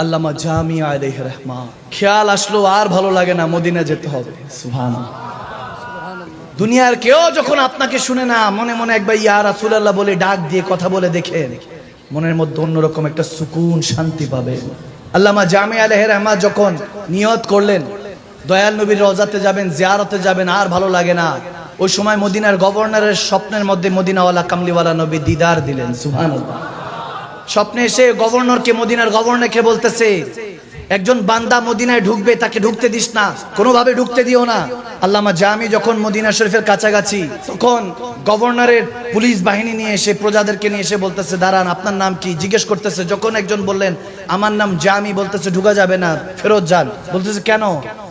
আল্লামা জামিয়া আলাইহ রহমা খেয়াল আসলো আর ভালো লাগে না মদিনা যেতে হবে। সুহান দুনিয়ার কেউ যখন আপনাকে শুনে না মনে মনে একবার ইয়া রাসূলুল্লাহ বলে ডাক দিয়ে কথা বলে দেখেন মনের মধ্যে অন্যরকম একটা সুকুন শান্তি পাবে। আল্লামা জামি আলাইহ রহমা যখন নিয়ত করলেন দয়াল নবীর রজাতে যাবেন জিয়ারতে যাবেন আর ভালো লাগে না ওই সময় মদিনার গভর্নরের স্বপ্নের মধ্যে মদিনাওয়ালা কামলিওয়ালা নবী দিদার দিলেন সুবহানাল্লাহ। স্বপ্নে এসে গভর্নরকে, মদিনার গভর্নরকে বলতেছে, একজন বান্দা মদিনায় ঢুকবে, তাকে ঢুকতে দিস না। কোনোভাবে ঢুকতে দিও না। আল্লামা জামি যখন মদিনা শরীফের কাছাকাছি, তখন গভর্নরের পুলিশ বাহিনী নিয়ে এসে, প্রজাদেরকে নিয়ে এসে বলতেছে, দাঁড়ান, আপনার নাম কি? জিজ্ঞেস করতেছে, যখন একজন বললেন, আমার নাম জামি, বলতেছে, ঢুকা যাবে না, ফেরত যান। বলতেছে, কেন?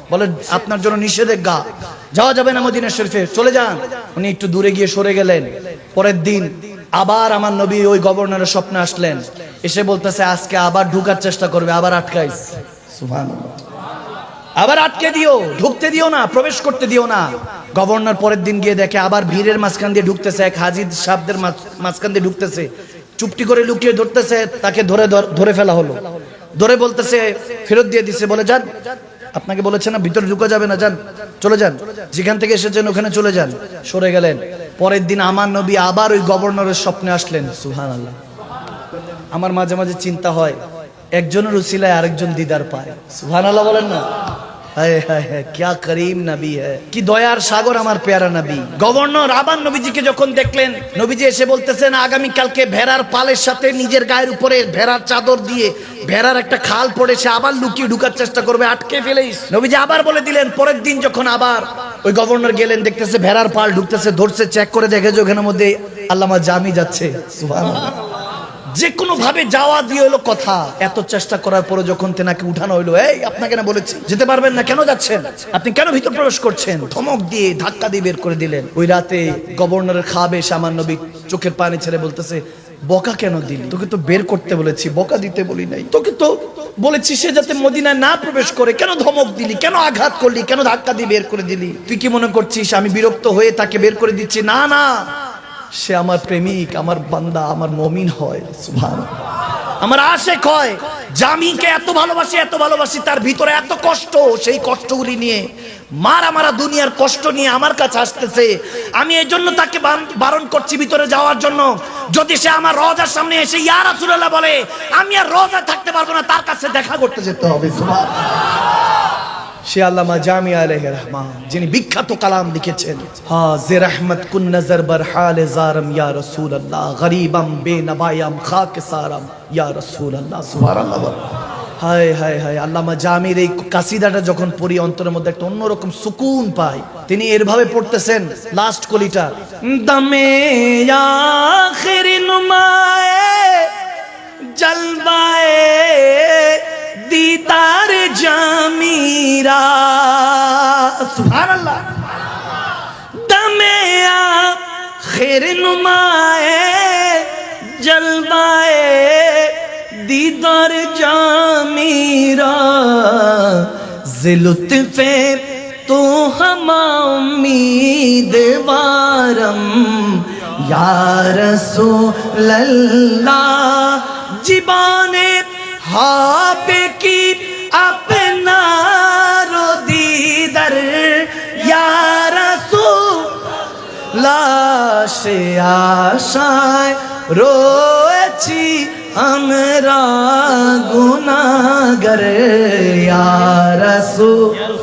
বলে, আপনার জন্য নিষেধাজ্ঞা। যাওয়া যাবে না মদিনা শরীফে, চলে যান। উনি একটু দূরে গিয়ে সরে গেলেন। পরের দিন আবার আমার নবী ওই গভর্নরের স্বপ্নে আসলেন। এসে বলতেছে, আজকে আবার ঢুকার চেষ্টা করবে, আবার আটকাইস। আবার আটকে দিও, ঢুকতে দিও না, প্রবেশ করতে দিও না। গভর্নর পরের দিন গিয়ে দেখে আবার ভিড়ের মাঝখান দিয়ে ঢুকতেছে, এক হাজির সাহেবদের মাঝখান দিয়ে ঢুকতেছে। চুপটি করে লুকিয়ে ধরতেছে, তাকে ধর- ধরে ফেলা হলো। ধরে বলতেছে, ফেরত দিয়ে দিছে, বলে, যান, আপনাকে বলেছে না, ভিতরে ঢুকা যাবে না, যান, চলে যান। যেখান থেকে এসেছেন, ওখানে চলে যান। সরে গেলেন। পরের দিন আমার নবী আবার ওই গভর্নরের স্বপ্নে আসলেন। সুহান আল্লাহ আমার মাঝে মাঝে চিন্তা হয়, একজনের উসিলায় আরেকজন দিদার পায়। সুহান আল্লাহ বলেন না? সাগর আমার পেয়ারা নবী। গভর্নর আবার নবীজিকে যখন দেখলেন, নবীজি এসে বলতেছেন ভেড়ার পালের সাথে নিজের গায়ের উপরে ভেড়ার চাদর দিয়ে ভেড়ার একটা খাল পড়ে, সে আবার লুকিয়ে ঢুকার চেষ্টা করবে, আটকে ফেলেই নবীজি আবার বলে দিলেন, পরের দিন যখন আবার ওই গভর্নর গেলেন, দেখতেছে ভেড়ার পাল ঢুকতেছে, ধরছে চেক করে দেখে যে ওখানের মধ্যে আল্লামা জামি যাচ্ছে। যে কোনো ভাবে যাওয়া দিয়ে হলো কথা। এত চেষ্টা করার পরে যখন তেনাকে উঠানো হইল এই আপনাকে না বলেছি যেতে পারবেন না, কেন যাচ্ছেন? আপনি কেন ভিতর প্রবেশ করছেন? ধমক দিয়ে ধাক্কা দিয়ে বের করে দিলেন। ওই রাতে গভর্নরের খাবে সামান্য চোখের পানি ছেড়ে বলতেছে, বকা কেন দিলি? তোকে তো বের করতে বলেছি, বকা দিতে বলি নাই। তোকে তো বলেছি সে যাতে মদিনায় না প্রবেশ করে। কেন ধমক দিলি? কেন আঘাত করলি? কেন ধাক্কা দিয়ে বের করে দিলি? তুই কি মনে করছিস আমি বিরক্ত হয়ে তাকে বের করে দিচ্ছি? না না। সে আমার প্রেমিক, আমার বান্দা, আমার মমিন হয়। সুভান আমার আশে কয় জামিকে এত ভালোবাসি এত ভালোবাসি, তার ভিতরে এত কষ্ট, সেই কষ্টগুলি নিয়ে, মারা মারা দুনিয়ার কষ্ট নিয়ে আমার কাছে আসতেছে। আমি এই জন্য তাকে বারণ করছি ভিতরে যাওয়ার জন্য। যদি সে আমার রজার সামনে এসে ইয়ারা সুরাল্লাহ বলে, আমি আর রজা থাকতে পারব না তার কাছে দেখা করতে যেতে হবে। সে আল্লামা জামি আলাইহি রহমান, যিনি বিখ্যাত কালাম লিখেছেন হাজে রহমত কুন নজর বার হাল জারম ইয়া রাসূল আল্লাহ গরিবাম বেনবায়াম খাক সারাম ইয়া রাসূল আল্লাহ সুবহানাল্লাহ হায় হায় হায়, আল্লামা জামির এই কাসিদাটা যখন পড়ি, অন্তরের মধ্যে একটা অন্যরকম সুকুন পাই। তিনি এরভাবে পড়তেছেন লাস্ট কলিটা, দমে আখির নুমায়ে سبحان اللہ دمیا خیر نمائے جلوائے دیدار جامیرا زلطف تو ہم امید وارم۔ یا رسول اللہ، جبان ہاپ کی লাশে আশায় রয়েছি আমরা গুনাগর ইয়া রাসূল।